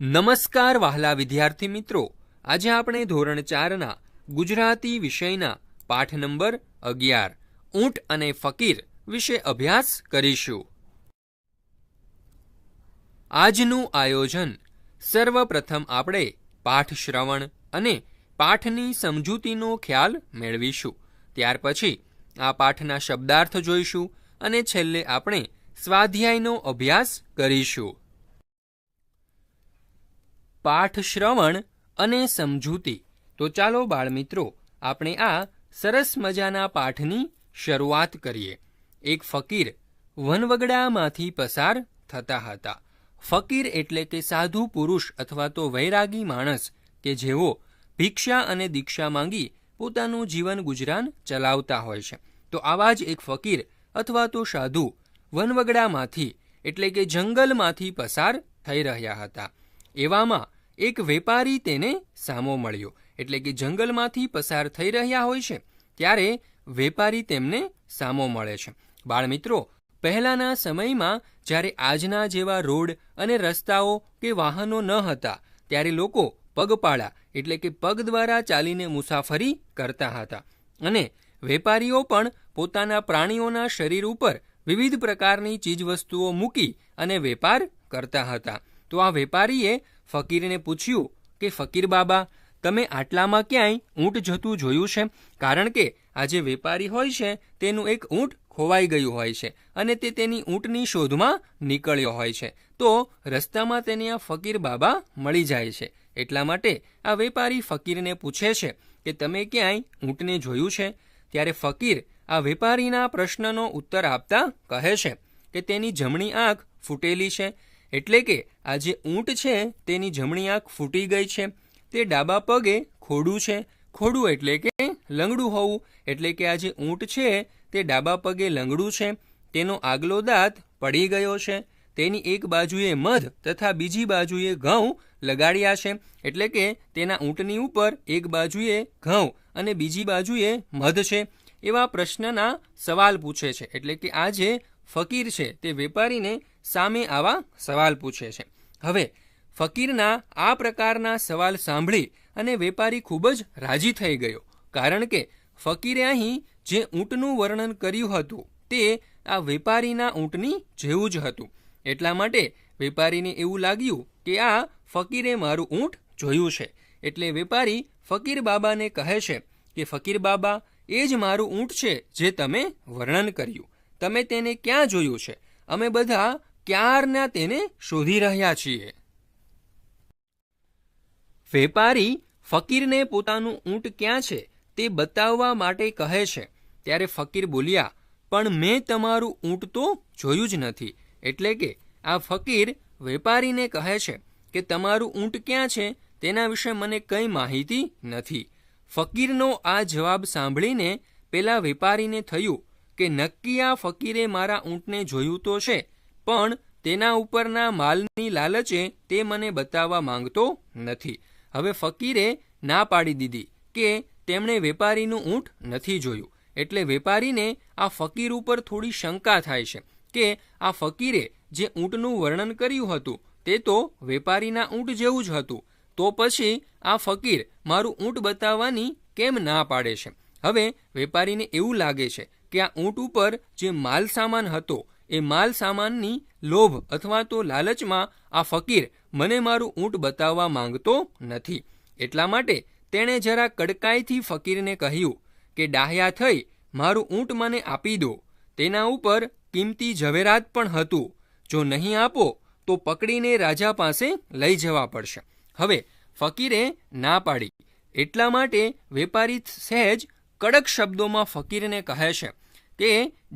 નમસ્કાર વહાલા વિદ્યાર્થી મિત્રો. આજે આપણે ધોરણ ચારના ગુજરાતી વિષયના પાઠ નંબર અગિયાર, ઊંટ અને ફકીર વિશે અભ્યાસ કરીશું. આજનું આયોજન સર્વપ્રથમ આપણે પાઠ શ્રવણ અને પાઠની સમજૂતીનો ખ્યાલ મેળવીશું. ત્યાર પછી આ પાઠના શબ્દાર્થ જોઈશું અને છેલ્લે આપણે સ્વાધ્યાયનો અભ્યાસ કરીશું. પાઠ શ્રવણ અને સમજૂતી. તો ચાલો બાળમિત્રો, આપણે આ સરસ મજાના પાઠની શરૂઆત કરીએ. એક ફકીર વનવગડામાંથી પસાર થતા હતા. ફકીર એટલે કે સાધુ પુરુષ અથવા તો વૈરાગી માણસ કે જેઓ ભિક્ષા અને દીક્ષા માંગી પોતાનું જીવન ગુજરાન ચલાવતા હોય છે. તો આવા જ એક ફકીર અથવા તો સાધુ વનવગડામાંથી એટલે કે જંગલમાંથી પસાર થઈ રહ્યા હતા. એવામાં એક વેપારી તેને સામો મળ્યો, એટલે કે જંગલમાંથી પસાર થઈ રહ્યા હોય છે, ત્યારે વેપારી તેમને સામો મળે છે. બાળમિત્રો, પહેલાંના સમયમાં જ્યારે આજના જેવા રોડ અને રસ્તાઓ કે વાહનો ન હતા, ત્યારે લોકો પગપાળા, એટલે કે પગ દ્વારા ચાલીને મુસાફરી કરતા હતા. અને વેપારીઓ પણ પોતાના પ્રાણીઓના શરીર ઉપર વિવિધ પ્રકારની ચીજવસ્તુઓ મૂકી અને વેપાર કરતા હતા. તો આ વેપારીએ ફકીરને પૂછ્યું કે, ફકીર બાબા, તમે આટલામાં ક્યાંય ઊંટ જતું જોયું છે? કારણ કે આ જે વેપારી હોય છે, તેનું એક ઊંટ ખોવાઈ ગયું હોય છે અને તે તેની ઊંટની શોધમાં નીકળ્યો હોય છે. તો રસ્તામાં તેને આ ફકીર બાબા મળી જાય છે. એટલા માટે આ વેપારી ફકીરને પૂછે છે કે, તમે ક્યાંય ઊંટને જોયું છે? ત્યારે ફકીર આ વેપારીના પ્રશ્નનો ઉત્તર આપતા કહે છે કે, તેની જમણી આંખ ફૂટેલી છે એટલે કે આ જે ઊંટ છે, તેની જમણી આંખ ફૂટી ગઈ છે. તે ડાબા પગે ખોડું છે. ખોડું એટલે કે લંગડું હોવું. એટલે કે આ જે ઊંટ છે, તે ડાબા પગે લંગડું છે. તેનો આગલો દાંત પડી ગયો છે. તેની એક બાજુએ મધ તથા બીજી બાજુએ ઘઉં લગાડ્યા છે. એટલે કે તેના ઊંટની ઉપર એક બાજુએ ઘઉં અને બીજી બાજુએ મધ છે. એવા પ્રશ્નના સવાલ પૂછે છે. એટલે કે આ જે ફકીર છે, તે વેપારીને સામે આવા સવાલ પૂછે છે. હવે, ફકીરના આ પ્રકારના સવાલ સાંભળી અને વેપારી ખૂબ જ રાજી થઈ ગયો. કારણ કે ફકીરે અહીં જે ઊંટનું વર્ણન કર્યું હતું, તે આ વેપારીના ઊંટની જેવું જ હતું. એટલા માટે વેપારીને એવું લાગ્યું કે આ ફકીરે મારું ઊંટ જોયું છે. એટલે વેપારી ફકીર બાબાને કહે છે કે, ફકીર બાબા, એ જ મારું ઊંટ છે જે તમે વર્ણન કર્યું. તમે તેને ક્યાં જોયું છે? અમે બધા ક્યારના તેને શોધી રહ્યા છીએ? વેપારી ફકીરને પોતાનું ઊંટ ક્યાં છે તે બતાવવા માટે કહે છે. ત્યારે ફકીર બોલ્યા, પણ મેં તમારું ઊંટ તો જોયું જ નથી. એટલે કે આ ફકીર વેપારીને કહે છે કે તમારું ઊંટ ક્યાં છે તેના વિશે મને કંઈ માહિતી નથી. ફકીરનો આ જવાબ સાંભળીને પેલા વેપારીને થયું કે નક્કી આ ફકીરે મારા ઊંટને જોયું તો છે પણ તેના ઉપરના માલની લાલચે તે મને બતાવવા માંગતો નથી. હવે ફકીરે ના પાડી દીધી કે તેમણે વેપારીનું ઊંટ નથી જોયું. એટલે વેપારીને આ ફકીર ઉપર થોડી શંકા થાય છે કે આ ફકીરે જે ઊંટનું વર્ણન કર્યું હતું તે તો વેપારીના ઊંટ જેવું જ હતું. તો પછી આ ફકીર મારું ઊંટ બતાવવાની કેમ ના પાડે છે? હવે વેપારીને એવું લાગે છે કે આ ઊંટ ઉપર જે માલ સામાન હતો એ માલ સામાનની લોભ અથવા તો લાલચમાં આ ફકીર મને મારું ઊંટ બતાવવા માંગતો નથી. એટલા માટે તેણે જરા કડકાઈથી ફકીરને કહ્યું કે ડાહ્યા થઈ, મારું ઊંટ મને આપી દો. તેના ઉપર કિંમતી ઝવેરાત પણ હતું. જો નહીં આપો, તો પકડીને રાજા પાસે લઈ જવા પડશે. હવે ફકીરે ના પાડી. એટલા માટે વેપારી સહેજ કડક શબ્દોમાં ફકીરને કહે છે કે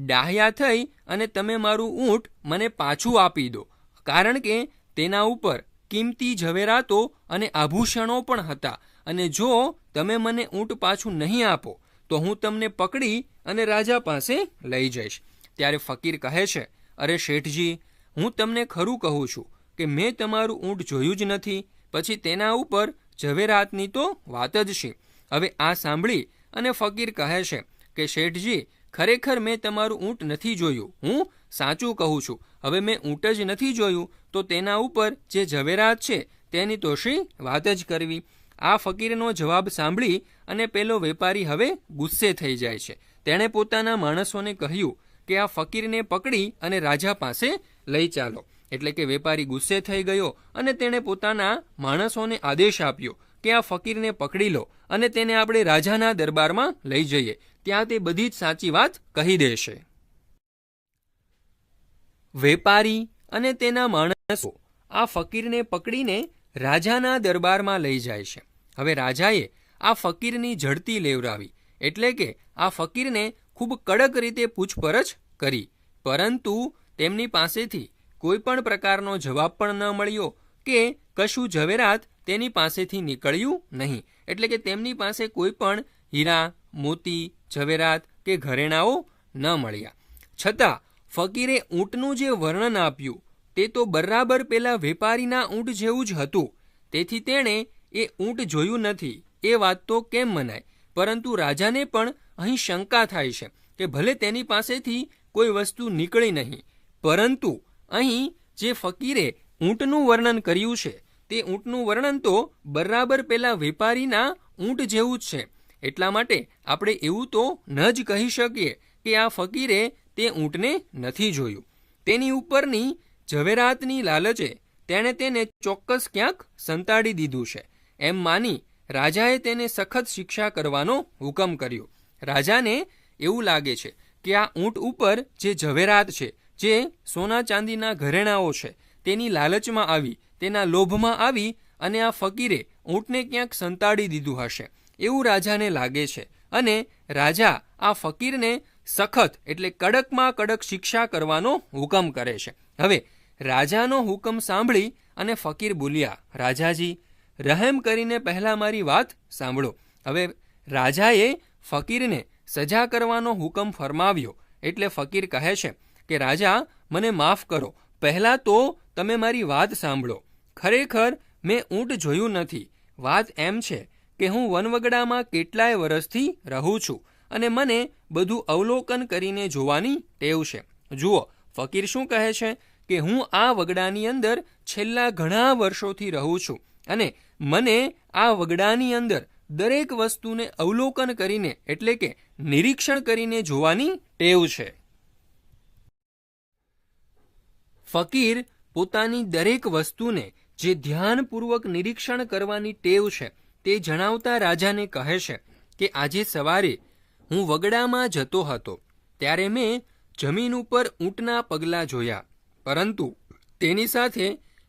ડાહ્યા થઈ અને તમે મારું ઊંટ મને પાછું આપી દો. કારણ કે તેના ઉપર કિંમતી ઝવેરાતો અને આભૂષણો પણ હતા અને જો તમે મને ઊંટ પાછું નહીં આપો, તો હું તમને પકડી અને રાજા પાસે લઈ જઈશ. ત્યારે ફકીર કહે છે, અરે શેઠજી, હું તમને ખરું કહું છું કે મેં તમારું ઊંટ જોયું જ નથી, પછી તેના ઉપર ઝવેરાતની તો વાત જ છે. હવે આ સાંભળી અને ફકીર કહે છે કે, શેઠજી ખરેખર મેં તમારું ઊંટ નથી જોયું. હું સાચું કહું છું. હવે મેં ઊંટ જ નથી જોયું, તો તેના ઉપર જે ઝવેરાત છે, તેની તો શી વાત જ કરવી? આ ફકીરનો જવાબ સાંભળી અને પેલો વેપારી હવે ગુસ્સે થઈ જાય છે. તેણે પોતાના માણસોને કહ્યું કે આ ફકીરને પકડી અને રાજા પાસે લઈ ચાલો. એટલે કે વેપારી ગુસ્સે થઈ ગયો અને તેણે પોતાના માણસોને આદેશ આપ્યો કે આ ફકીરને પકડી લો અને તેને આપણે રાજાના દરબારમાં લઈ જઈએ. ત્યાં તે બધી જ સાચી વાત કહી દેશે. વેપારી અને તેના માણસો આ ફકીરને પકડીને રાજાના દરબારમાં લઈ જાય છે. હવે રાજાએ આ ફકીરની ઝડતી લેવડાવી, એટલે કે આ ફકીરને ખૂબ કડક રીતે પૂછપરછ કરી. પરંતુ તેમની પાસેથી કોઈ પણ પ્રકારનો જવાબ પણ ન મળ્યો કે કશું ઝવેરાત તેની પાસેથી નીકળ્યું નહીં. એટલે કે તેમની પાસે કોઈ પણ હીરા, મોતી ઝવેરાત કે ઘરેણાઓ ન મળ્યા. છતાં, ફકીરે ઊંટનું જે વર્ણન આપ્યું, તે તો બરાબર પેલા વેપારીના ઊંટ જેવું જ હતું. તેથી તેણે એ ઊંટ જોયું નથી. એ વાત તો કેમ મનાય? પરંતુ રાજાને પણ અહીં શંકા થાય છે કે ભલે તેની પાસેથી કોઈ વસ્તુ નીકળી નહીં, પરંતુ અહીં જે ફકીરે ઊંટનું વર્ણન કર્યું છે, તે ઊંટનું વર્ણન તો બરાબર પેલા વેપારીના ઊંટ જેવું જ છે. એટલા માટે આપણે એવું તો ન જ કહી શકીએ કે આ ફકીરે તે ઊંટને નથી જોયું. તેની ઉપરની ઝવેરાતની લાલચે તેણે તેને ચોક્કસ ક્યાંક સંતાડી દીધું છે. એમ માની રાજાએ તેને સખત શિક્ષા કરવાનો હુકમ કર્યો. રાજાને એવું લાગે છે કે આ ઊંટ ઉપર જે ઝવેરાત છે, જે સોના ચાંદીના ઘરેણાઓ છે, તેની લાલચમાં આવી, તેના લોભમાં આવી અને આ ફકીરે ઊંટને ક્યાંક સંતાડી દીધું હશે. એવું રાજાને લાગે છે. અને રાજા આ ફકીરને સખત એટલે કડકમાં કડક શિક્ષા કરવાનો હુકમ કરે છે. હવે, રાજાનો હુકમ સાંભળી અને ફકીર બોલ્યા, રાજાજી, રહેમ કરીને પહેલાં મારી વાત સાંભળો. હવે, રાજાએ ફકીરને સજા કરવાનો હુકમ ફરમાવ્યો. એટલે ફકીર કહે છે કે, રાજા, મને માફ કરો. પહેલાં તો તમે મારી વાત સાંભળો. ખરેખર મેં ઊંટ જોયું નથી. વાત એમ છે કે હું વનવગડામાં કેટલાય વર્ષથી રહું છું અને મને બધું અવલોકન કરીને જોવાની ટેવ છે. જુઓ, ફકીર શું કહે છે કે હું આ વગડાની અંદર છેલ્લા ઘણા વર્ષોથી રહું છું અને મને આ વગડાની અંદર દરેક વસ્તુને અવલોકન કરીને, એટલે કે નિરીક્ષણ કરીને જોવાની ટેવ છે. ફકીર પોતાની દરેક વસ્તુને જે ધ્યાનપૂર્વક નિરીક્ષણ કરવાની ટેવ છે તે જણાવતા રાજાને કહે છે કે આજે સવારે હું વગડામાં જતો હતો, ત્યારે મેં જમીન ઉપર ઊંટના પગલાં જોયા, પરંતુ તેની સાથે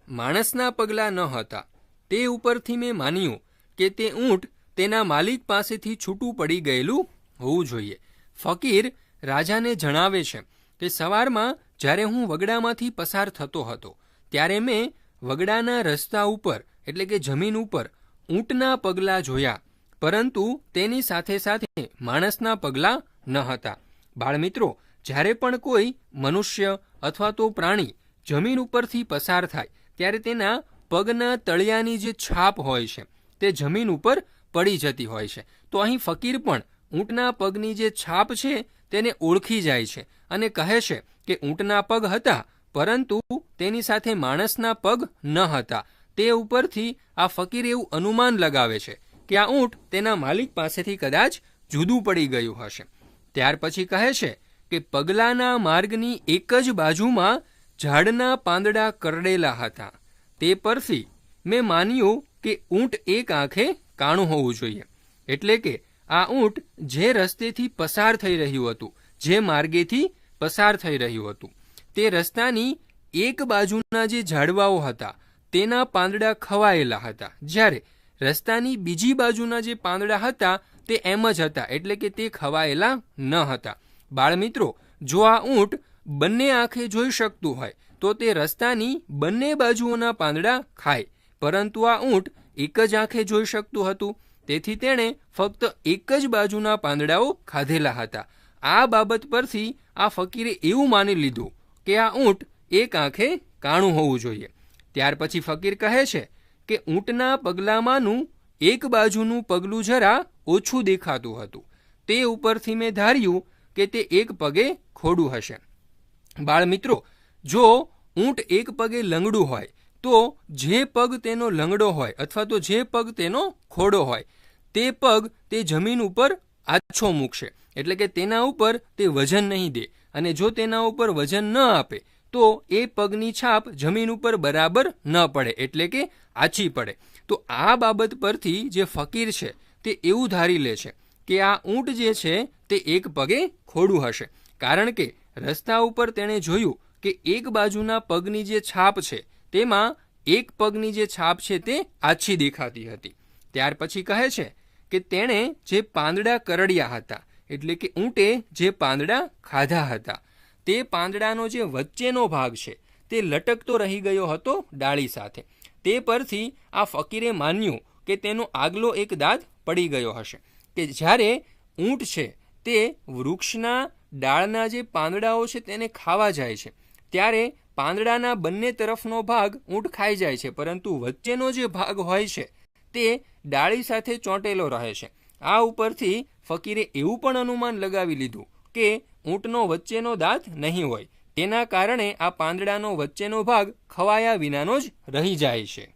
માણસના પગલાં ન હતા. તે ઉપરથી મેં માન્યું કે તે ઊંટ તેના માલિક પાસેથી છૂટું પડી ગયેલું હોવું જોઈએ. ફકીર રાજાને જણાવે છે કે સવારમાં જ્યારે હું વગડામાંથી પસાર થતો હતો, ત્યારે મેં વગડાના રસ્તા ઉપર, એટલે કે જમીન ઉપર ઊંટના પગલાં જોયા, પરંતુ તેની સાથે સાથે માણસના પગલાં ન હતા. બાળમિત્રો, જ્યારે પણ કોઈ મનુષ્ય અથવા તો પ્રાણી જમીન ઉપરથી પસાર થાય, ત્યારે તેના પગના તળિયાની જે છાપ હોય છે, તે જમીન ઉપર પડી જતી હોય છે. તો અહીં ફકીર પણ ઊંટના પગની જે છાપ છે, તેને ઓળખી જાય છે અને કહે છે કે ઊંટના પગ હતા, પરંતુ તેની સાથે માણસના પગ ન હતા. તે ઉપરથી આ ફકીર એવું અનુમાન લગાવે છે કે આ ઊંટ તેના માલિક પાસેથી કદાચ જુદું પડી ગયું હશે. ત્યાર પછી કહે છે કે પગલાના માર્ગની એક જ બાજુમાં ઝાડના પાંદડા કરડેલા હતા. તે પરથી મેં માન્યું કે ઊંટ એક આંખે કાણું હોવું જોઈએ. એટલે કે આ ઊંટ જે રસ્તેથી પસાર થઈ રહ્યું હતું, જે માર્ગેથી પસાર થઈ રહ્યું હતું. તે રસ્તાની એક બાજુના જે ઝાડવાઓ હતા તેના પાંદડા ખવાયેલા હતા. જ્યારે રસ્તાની બીજી બાજુના જે પાંદડા હતા, તે એમ જ હતા, એટલે કે તે ખવાયેલા ન હતા. બાળમિત્રો, જો આ ઊંટ બંને આંખે જોઈ શકતું હોય, તો તે રસ્તાની બંને બાજુઓના પાંદડા ખાય. પરંતુ આ ઊંટ એક જ આંખે જોઈ શકતું હતું. તેથી તેણે ફક્ત એક જ બાજુના પાંદડાઓ ખાધેલા હતા. આ બાબત પરથી આ ફકીરે એવું માની લીધું કે આ ઊંટ એક આંખે કાણું હોવું જોઈએ. ત્યાર પછી ફકીર કહે છે કે ઊંટના પગલામાંનું એક બાજુનું પગલું જરા ઓછું દેખાતું હતું. તે ઉપરથી મેં ધાર્યું કે તે એક પગે ખોડું હશે. બાળ મિત્રો, જો ઊંટ એક પગે લંગડું હોય, તો જે પગ તેનો લંગડો હોય અથવા તો જે પગ તેનો ખોડો હોય, તે પગ તે જમીન ઉપર આછો મૂકશે. એટલે કે તેના ઉપર તે વજન નહીં દે અને જો તેના ઉપર વજન ન આપે તો એ પગની છાપ જમીન ઉપર બરાબર ન પડે, એટલે કે આછી પડે. તો આ બાબત પરથી જે ફકીર છે, તે એવું ધારી લે છે કે આ ઊંટ જે છે, તે એક પગે ખોડું હશે. કારણ કે રસ્તા ઉપર તેણે જોયું કે એક બાજુના પગની જે છાપ છે, તેમાં એક પગની જે છાપ છે, તે આછી દેખાતી હતી. ત્યાર પછી કહે છે કે તેણે જે પાંદડા કરડ્યા હતા, એટલે કે ઊંટે જે પાંદડા ખાધા હતા તે પાંદડાનો જે વચ્ચેનો ભાગ છે, તે લટકતો રહી ગયો હતો ડાળી સાથે. તે પરથી આ ફકીરે માન્યું કે તેનો આગલો એક દાંત પડી ગયો હશે. કે જ્યારે ઊંટ છે, તે વૃક્ષના ડાળના જે પાંદડાઓ છે તેને ખાવા જાય છે. ત્યારે પાંદડાના બંને તરફનો ભાગ ઊંટ ખાઈ જાય છે, પરંતુ વચ્ચેનો જે ભાગ હોય છે, તે ડાળી સાથે ચોંટેલો રહે છે. આ ઉપરથી ફકીરે એવું પણ અનુમાન લગાવી લીધું કે ઊંટનો વચ્ચેનો દાંત નહીં હોય. તેના કારણે આ પાંદડાનો વચ્ચેનો ભાગ ખવાયા વિનાનો જ રહી જાય છે.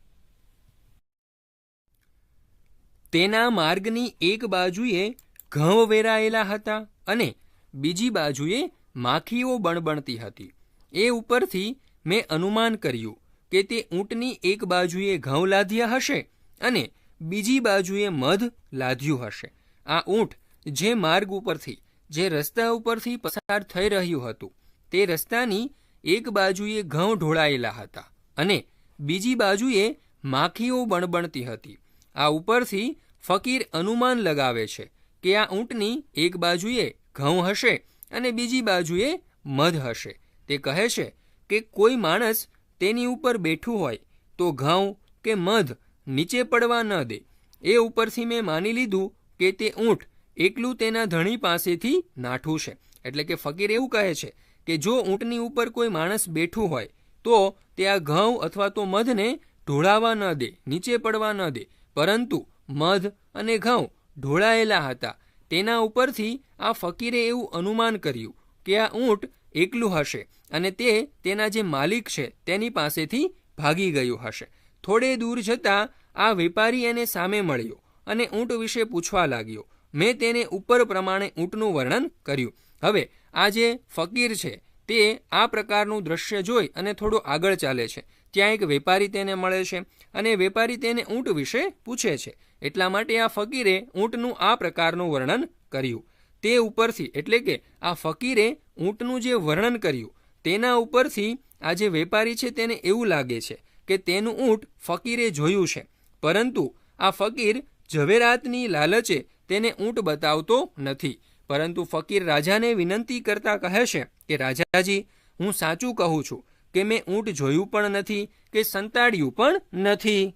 તેના માર્ગની એક બાજુએ ઘઉં વેરાયેલા હતા અને બીજી બાજુએ માખીઓ બણબણતી હતી. એ ઉપરથી મેં અનુમાન કર્યું કે તે ઊંટની એક બાજુએ ઘઉં લાદ્યા હશે અને બીજી બાજુએ મધ લાદ્યું હશે. આ ઊંટ જે માર્ગ ઉપરથી જે રસ્તા ઉપરથી પસાર થઈ રહ્યું હતું, તે રસ્તાની એક બાજુએ ઘઉં ઢોળાયેલા હતા અને બીજી બાજુએ માખીઓ બણબણતી હતી. આ ઉપરથી ફકીર અનુમાન લગાવે છે કે આ ઊંટની એક બાજુએ ઘઉં હશે અને બીજી બાજુએ મધ હશે. તે કહે છે કે કોઈ માણસ તેની ઉપર બેઠું હોય તો ઘઉં કે મધ નીચે પડવા ન દે. એ ઉપરથી મેં માની લીધું કે તે ઊંટ એકલું તેના ધણી પાસેથી નાઠું છે. એટલે કે ફકીર એવું કહે છે કે જો ઊંટની ઉપર કોઈ માણસ બેઠું હોય, તો તે આ ઘઉં અથવા તો મધને ઢોળાવા ન દે, નીચે પડવા ન દે. પરંતુ મધ અને ઘઉં ઢોળાયેલા હતા. તેના ઉપરથી આ ફકીરે એવું અનુમાન કર્યું કે આ ઊંટ એકલું હશે અને તે તેના જે માલિક છે તેની પાસેથી ભાગી ગયું હશે. થોડે દૂર જતાં આ વેપારી એને સામે મળ્યો અને ઊંટ વિશે પૂછવા લાગ્યો. મેં તેને ઉપર પ્રમાણે ઊંટનું વર્ણન કર્યું. હવે, આ જે ફકીર છે, તે આ પ્રકારનું દ્રશ્ય જોઈ અને થોડું આગળ ચાલે છે. ત્યાં એક વેપારી તેને મળે છે અને વેપારી તેને ઊંટ વિશે પૂછે છે. એટલા માટે આ ફકીરે ઊંટનું આ પ્રકારનું વર્ણન કર્યું. તે ઉપરથી, એટલે કે આ ફકીરે ઊંટનું જે વર્ણન કર્યું, તેના ઉપરથી આ જે વેપારી છે તેને એવું લાગે છે કે તેનું ઊંટ ફકીરે જોયું છે. પરંતુ આ ફકીર ઝવેરાતની લાલચે તેને ઊંટ બતાવતો નથી. પરંતુ ફકીર રાજાને વિનંતી કરતા કહે છે કે, રાજાજી, હું સાચું કહું છું કે મેં ઊંટ જોયું પણ નથી, કે સંતાડ્યું પણ નથી.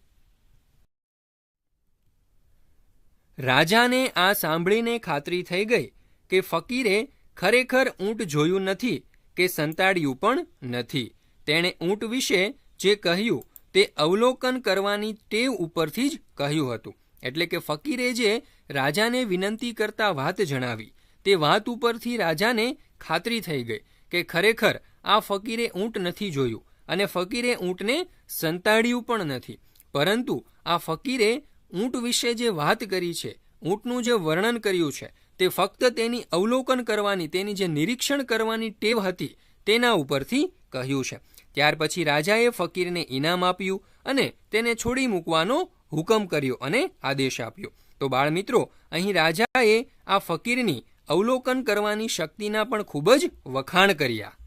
રાજાને આ સાંભળીને ખાતરી થઈ ગઈ કે ફકીરે ખરેખર ઊંટ જોયું નથી, કે સંતાડ્યું પણ નથી. તેણે ઊંટ વિશે જે કહ્યું તે અવલોકન કરવાની ટેવ ઉપરથી જ કહ્યું હતું. એટલે કે ફકીરે જે રાજાને વિનંતી કરતા વાત જણાવી. તે વાત ઉપરથી રાજાને ખાતરી થઈ ગઈ કે ખરેખર આ ફકીરે ઊંટ નથી જોયું અને ફકીરે ઊંટને સંતાડ્યું પણ નથી. પરંતુ આ ફકીરે ઊંટ વિશે જે વાત કરી છે, ઊંટનું જે વર્ણન કર્યું છે, તે ફક્ત તેની અવલોકન કરવાની, તેની જે નિરીક્ષણ કરવાની ટેવ હતી, તેના ઉપરથી કહ્યું છે. ત્યાર પછી રાજાએ ફકીરને ઇનામ આપ્યું અને તેને છોડી મૂકવાનો હુકમ કર્યો અને આદેશ આપ્યો. તો બાળમિત્રો, અહીં રાજાએ આ ફકીરની અવલોકન કરવાની શક્તિના પણ ખૂબ જ વખાણ કર્યા.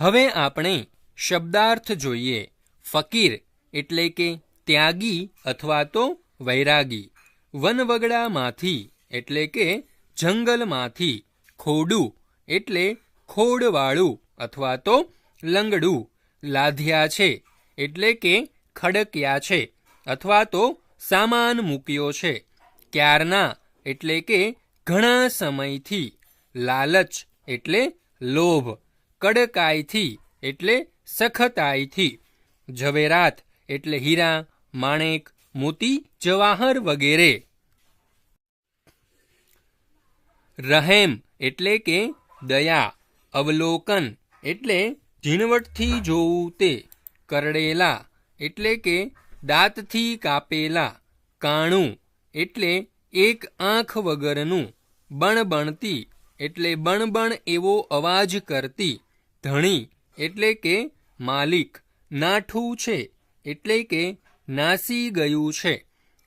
હવે આપણે શબ્દાર્થ જોઈએ. ફકીર એટલે કે ત્યાગી અથવા તો વૈરાગી. વનવગડામાંથી એટલે કે જંગલમાંથી ખોડું એટલે ખોડવાળું અથવા તો લંગડું. લાધ્યા છે એટલે કે ખડક્યા છે. અથવા તો સામાન મૂક્યો છે. ક્યારના એટલે કે ઘણા સમયથી. લાલચ એટલે લોભ. કડકાઈથી એટલે સખતાઈથી. ઝવેરાત એટલે હીરા, માણેક, મોતી, જવાહર વગેરે. રહેમ એટલે કે દયા. અવલોકન એટલે ઝીણવટથી જોવું તે. કરડેલા એટલે કે દાંતથી કાપેલા કાણું એટલે એક આંખ વગરનું, બણબણતી એટલે બણબણ એવો અવાજ કરતી ધણી એટલે કે માલિક, નાઠું છે એટલે કે નાસી ગયું છે,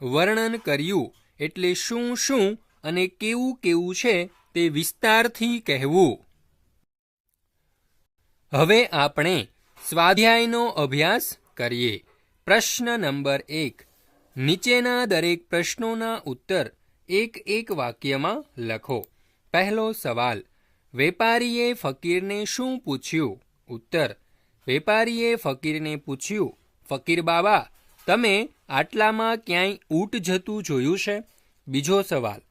વર્ણન કર્યું એટલે શું શું અને કેવું કેવું છે તે વિસ્તારથી કહેવું. હવે આપણે સ્વાધ્યાયનો અભ્યાસ કરીએ. પ્રશ્ન નંબર એક. નીચેના દરેક પ્રશ્નોના ઉત્તર એક એક વાક્યમાં લખો. પહેલો સવાલ, વેપારીએ ફકીરને શું પૂછ્યું? ઉત્તર, વેપારીએ ફકીરને પૂછ્યું, ફકીર બાબા તમે આટલામાં ક્યાંય ઊંટ જતું જોયું છે? બીજો સવાલ,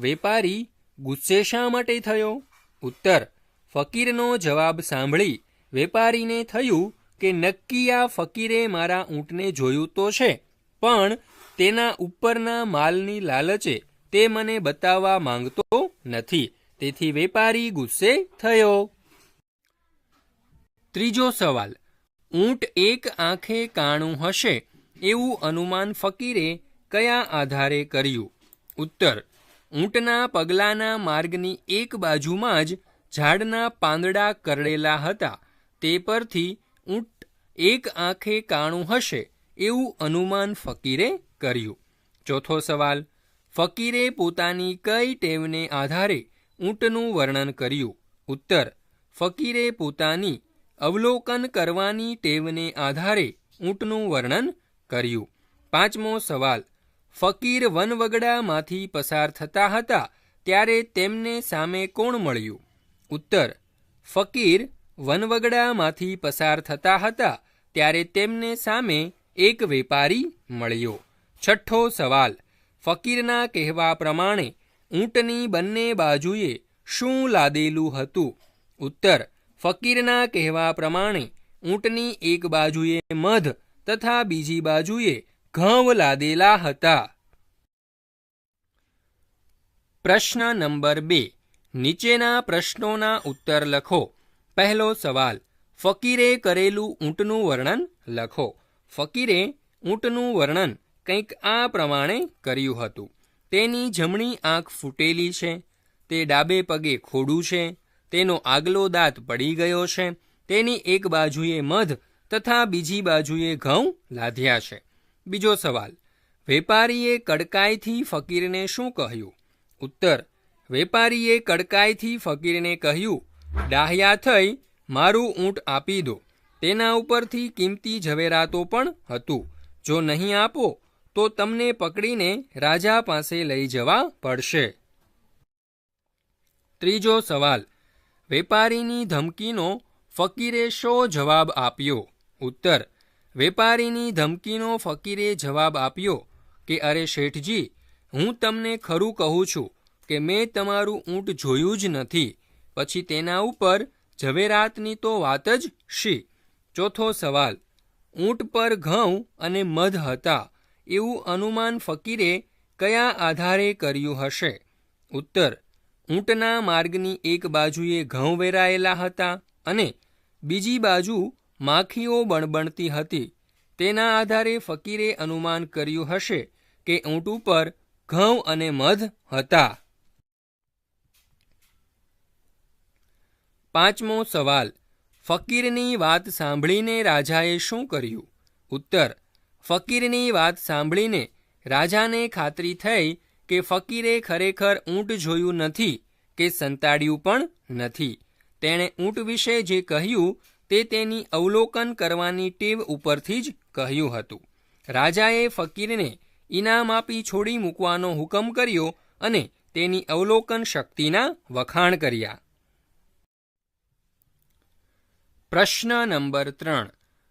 વેપારી ગુસ્સે શા માટે થયો? ઉત્તર, ફકીરનો જવાબ સાંભળી વેપારીને થયું કે નક્કી આ ફકીરે મારા ઊંટને જોયું તો છે, પણ તેના ઉપરના માલની લાલચે તે મને બતાવવા માંગતો નથી. તેથી વેપારી ગુસ્સે થયો. ત્રીજો સવાલ. ઊંટ એક આંખે કાણું હશે એવું અનુમાન ફકીરે કયા આધારે કર્યું? ઉત્તર. ઊંટના પગલાના માર્ગની એક બાજુમાં જ ઝાડના પાંદડા કરડેલા હતા. તે પરથી એક આંખે કાણું હશે એવું અનુમાન ફકીરે કર્યું. ચોથો સવાલ, ફકીરે પોતાની કઈ ટેવને આધારે ઊંટનું વર્ણન કર્યું? ઉત્તર, ફકીરે પોતાની અવલોકન કરવાની ટેવને આધારે ઊંટનું વર્ણન કર્યું. પાંચમો સવાલ, ફકીર વનવગડામાંથી પસાર થતા હતા ત્યારે તેમને સામે કોણ મળ્યું? ઉત્તર, ફકીર વનવગડામાંથી પસાર થતા હતા ત્યારે તેમને સામે એક વેપારી મળ્યો. છઠ્ઠો સવાલ, ફકીરના કહેવા પ્રમાણે ઊંટની બંને બાજુએ શું લાદેલું હતું? ઉત્તર, ફકીરના કહેવા પ્રમાણે ઊંટની એક બાજુએ મધ તથા બીજી બાજુએ ઘઉં લાદેલા હતા. પ્રશ્ન નંબર બે, નીચેના પ્રશ્નોના ઉત્તર લખો. પહેલો સવાલ, ફકીરે કરેલું ઊંટનું વર્ણન લખો. ફકીરે ઊંટનું વર્ણન કંઈક આ પ્રમાણે કર્યું હતું. તેની જમણી આંખ ફૂટેલી છે, તે ડાબે પગે ખોડું છે, તેનો આગલો દાંત પડી ગયો છે, તેની એક બાજુએ મધ તથા બીજી બાજુએ ઘઉં લાધ્યા છે. બીજો સવાલ, વેપારીએ કડકાઈથી ફકીરને શું કહ્યું? ઉત્તર, વેપારીએ કડકાઈથી ફકીરને કહ્યું ડાહ્યા થઈ મારું ઊંટ આપી દો. તેના ઉપરથી કિંમતી ઝવેરાતો પણ હતું. જો નહીં આપો, તો તમને પકડીને રાજા પાસે લઈ જવા પડશે. ત્રીજો સવાલ. વેપારીની ધમકીનો ફકીરે શો જવાબ આપ્યો? ઉત્તર. વેપારીની ધમકીનો ફકીરે જવાબ આપ્યો કે, અરે શેઠજી, હું તમને ખરું કહું છું કે, મેં તમારું ઊંટ જોયું જ નથી. પછી તેના ઉપર ઝવેરાતની તો વાત જ શી? ચોથો સવાલ, ઊંટ પર ઘઉં અને મધ હતા, એવું અનુમાન ફકીરે કયા આધારે કર્યું હશે? ઉત્તર, ઊંટના માર્ગની એક બાજુએ ઘઉં વેરાયેલા હતા અને બીજી બાજુ માખીઓ બણબણતી હતી. તેના આધારે ફકીરે અનુમાન કર્યું હશે કે ઊંટ ઉપર ઘઉં અને મધ હતા. પાંચમો સવાલ, ફકીરની વાત સાંભળીને રાજાએ શું કર્યું? ઉત્તર, ફકીરની વાત સાંભળીને રાજાને ખાતરી થઈ કે ફકીરે ખરેખર ઊંટ જોયું નથી કે સંતાડ્યું પણ નથી. તેણે ઊંટ વિશે જે કહ્યું તે તેની અવલોકન કરવાની ટેવ ઉપરથી જ કહ્યું હતું. રાજાએ ફકીરને ઇનામ આપી છોડી મૂકવાનો હુકમ કર્યો અને તેની અવલોકન શક્તિના વખાણ કર્યા. પ્રશ્ન નંબર ત્રણ.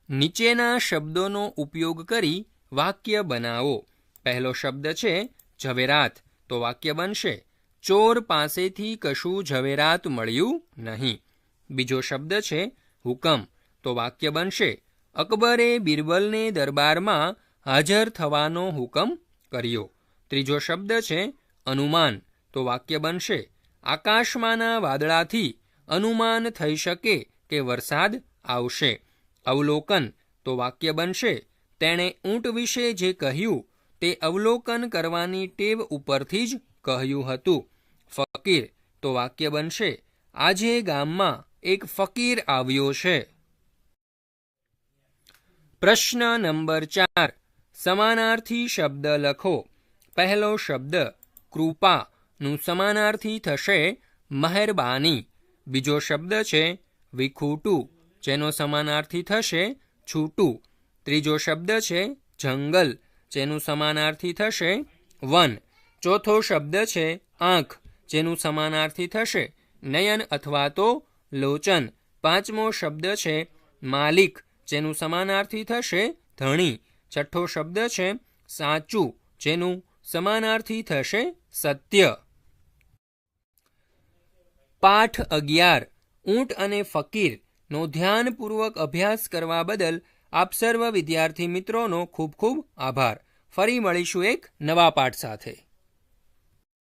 નીચેના શબ્દોનો ઉપયોગ કરી વાક્ય બનાવો. પહેલો શબ્દ છે ઝવેરાત. તો વાક્ય બનશે, ચોર પાસેથી કશું ઝવેરાત મળ્યું નહીં. બીજો શબ્દ છે હુકમ. તો વાક્ય બનશે, અકબરે બિરબલને દરબારમાં હાજર થવાનો હુકમ કર્યો. ત્રીજો શબ્દ છે અનુમાન. તો વાક્ય બનશે, આકાશમાંના વાદળાથી અનુમાન થઈ શકે કે વરસાદ આવશે. અવલોકન તો વાક્ય બનશે. તેણે ઊંટ વિશે જે કહ્યું તે અવલોકન કરવાની ટેવ ઉપરથી જ કહ્યું હતું. ફકીર તો વાક્ય બનશે. આજે ગામમાં એક ફકીર આવ્યો છે. પ્રશ્ન નંબર ચાર. સમાનાર્થી શબ્દ લખો. પહેલો શબ્દ કૃપાનું સમાનાર્થી થશે મહેરબાની. બીજો શબ્દ છે વિખૂટું, જેનો સમાનાર્થી થશે છૂટું. ત્રીજો શબ્દ છે જંગલ, જેનું સમાનાર્થી થશે વન. ચોથો શબ્દ છે આંખ, જેનું સમાનાર્થી થશે નયન અથવા તો લોચન. પાંચમો શબ્દ છે માલિક, જેનું સમાનાર્થી થશે ધણી. છઠ્ઠો શબ્દ છે સાચું, જેનું સમાનાર્થી થશે સત્ય. પાઠ અગિયાર. ઊંટ અને ફકીરનો ધ્યાનપૂર્વક અભ્યાસ કરવા બદલ આપ સર્વ વિદ્યાર્થી મિત્રોનો ખૂબ ખૂબ આભાર. ફરી મળીશું એક નવા પાઠ સાથે.